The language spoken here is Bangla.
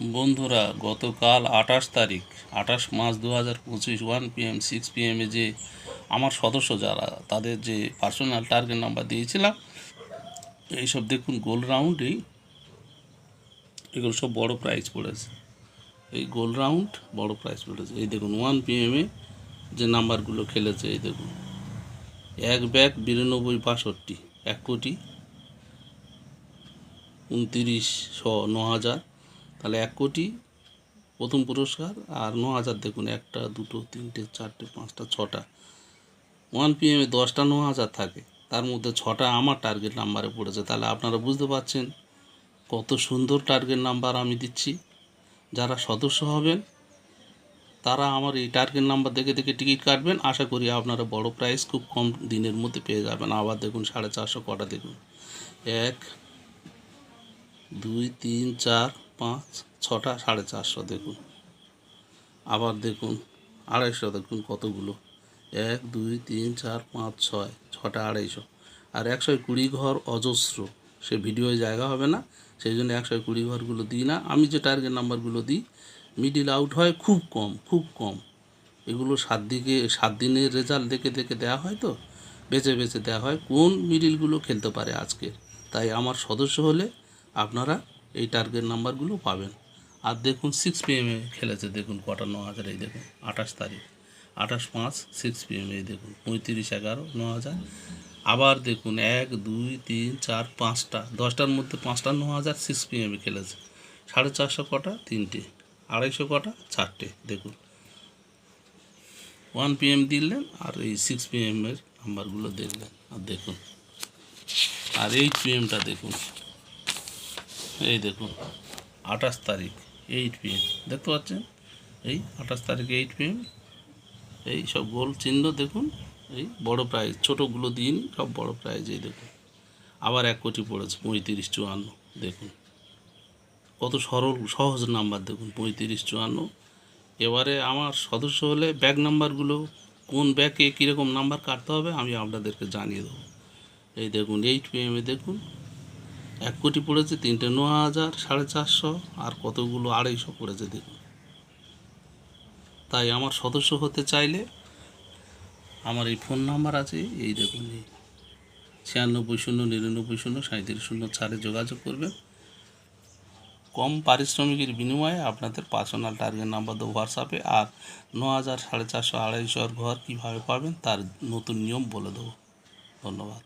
বন্ধুরা, গতকাল আঠাশ তারিখ, আঠাশ মাস দু হাজার পঁচিশ, ওয়ান পিএম, সিক্স পিএমে যে আমার সদস্য যারা, তাদের যে পার্সোনাল টার্গেট নাম্বার দিয়েছিলাম, এইসব দেখুন গোল রাউন্ডেই এগুলো সব বড় প্রাইজ পড়েছে। এই গোল রাউন্ড বড় প্রাইজ পড়েছে। এই দেখুন, ওয়ান পিএমে যে নাম্বারগুলো খেলেছে, এই দেখুন। এক ব্যাগ বিরানব্বই, বাষট্টি, এক কোটি, উনতিরিশ ন হাজার তাহলে এক কোটি, প্রথম পুরস্কার আর ন হাজার দেখুন, একটা, দুটো, তিনটে, চারটে, পাঁচটা, ছটা। ওয়ান পিএমে দশটা ন হাজার থাকে, তার মধ্যে ছটা আমার টার্গেট নাম্বারে পড়েছে। তাহলে আপনারা বুঝতে পারছেন কত সুন্দর টার্গেট নাম্বার আমি দিচ্ছি। যারা সদস্য হবেন, তারা আমার এই টার্গেট নাম্বার দেখে দেখে টিকিট কাটবেন। আশা করি আপনারা বড় প্রাইস খুব কম দিনের মধ্যে পেয়ে যাবেন। আবার দেখুন, সাড়ে চারশো কটা দেখুন। এক, দুই, তিন, চার পাঁচ, ছটা, সাড়ে চারশো দেখুন। আবার দেখুন, আড়াইশো দেখুন কতগুলো। এক, দুই, তিন, চার, পাঁচ, ছয়, ছটা, আড়াইশো। আর একশো কুড়ি ঘর অজস্র। সে ভিডিওয় জায়গা হবে না, সেই জন্য একশো কুড়ি ঘরগুলো দিই না। আমি যে টার্গেট নাম্বারগুলো দিই মিডিল আউট হয় খুব কম খুব কম। এগুলো সাত দিকে, সাত দিনের রেজাল্ট দেখে দেখে দেওয়া হয় তো? বেছে বেছে দেওয়া হয় কোন মিডিলগুলো খেলতে পারে আজকে। তাই আমার সদস্য হলে আপনারা এই টার্গেট নাম্বারগুলো পাবেন। আর দেখুন সিক্স পিএমে খেলেছে, দেখুন কটা ন হাজার, এই দেখুন আঠাশ তারিখ। আঠাশ পাঁচ সিক্স পিএমে এই দেখুন পঁয়ত্রিশ এগারো, ন হাজার। আবার দেখুন এক, দুই, তিন, চার, পাঁচটা, দশটার মধ্যে পাঁচটা, ন হাজার সিক্স পিএমে খেলেছে। সাড়ে চারশো কটা, তিনটে, আড়াইশো কটা, চারটে, দেখুন। ওয়ান পিএম দিলেন আর এই সিক্স পিএমের নাম্বারগুলো দেখলেন, আর দেখুন। আর এইট পিএমটা দেখুন। এই দেখুন, আঠাশ তারিখ এইট পিএম দেখতে পাচ্ছেন? এই আঠাশ তারিখ এইট পিএম এই সব গোল চিহ্ন দেখুন, এই বড় প্রাইজ ছোটোগুলো দিন সব বড় প্রাইজ এই দেখুন। আবার এক কোটি পড়েছে, পঁয়ত্রিশ চুয়ান্ন, দেখুন। কত সরল, সহজ নাম্বার দেখুন, পঁয়ত্রিশ চুয়ান্ন। এবারে আমার সদস্য হলে ব্যাগ নাম্বারগুলো, কোন ব্যাগে কীরকম নাম্বার কাটতে হবে, আমি আপনাদেরকে জানিয়ে দেবো। এই দেখুন এইট পিএমে দেখুন এক কোটি পড়েছে, তিনটে ন হাজার, সাড়ে চারশো, আর কতগুলো আড়াইশো পড়েছে দেখুন। তাই আমার সদস্য হতে চাইলে আমার এই ফোন নাম্বার আছে, এই দেখুন এই ছিয়ানব্বই শূন্য, নিরানব্বই শূন্য সাঁত্রিশ শূন্য, চারে যোগাযোগ করবেন। কম পারিশ্রমিকের বিনিময়ে আপনাদের পার্সোনাল টার্গেট নাম্বার দেবো হোয়াটসঅ্যাপে, আর ন হাজার, সাড়ে চারশো আড়াইশোর ঘর কীভাবে পাবেন তার নতুন নিয়ম বলে দেবো। ধন্যবাদ।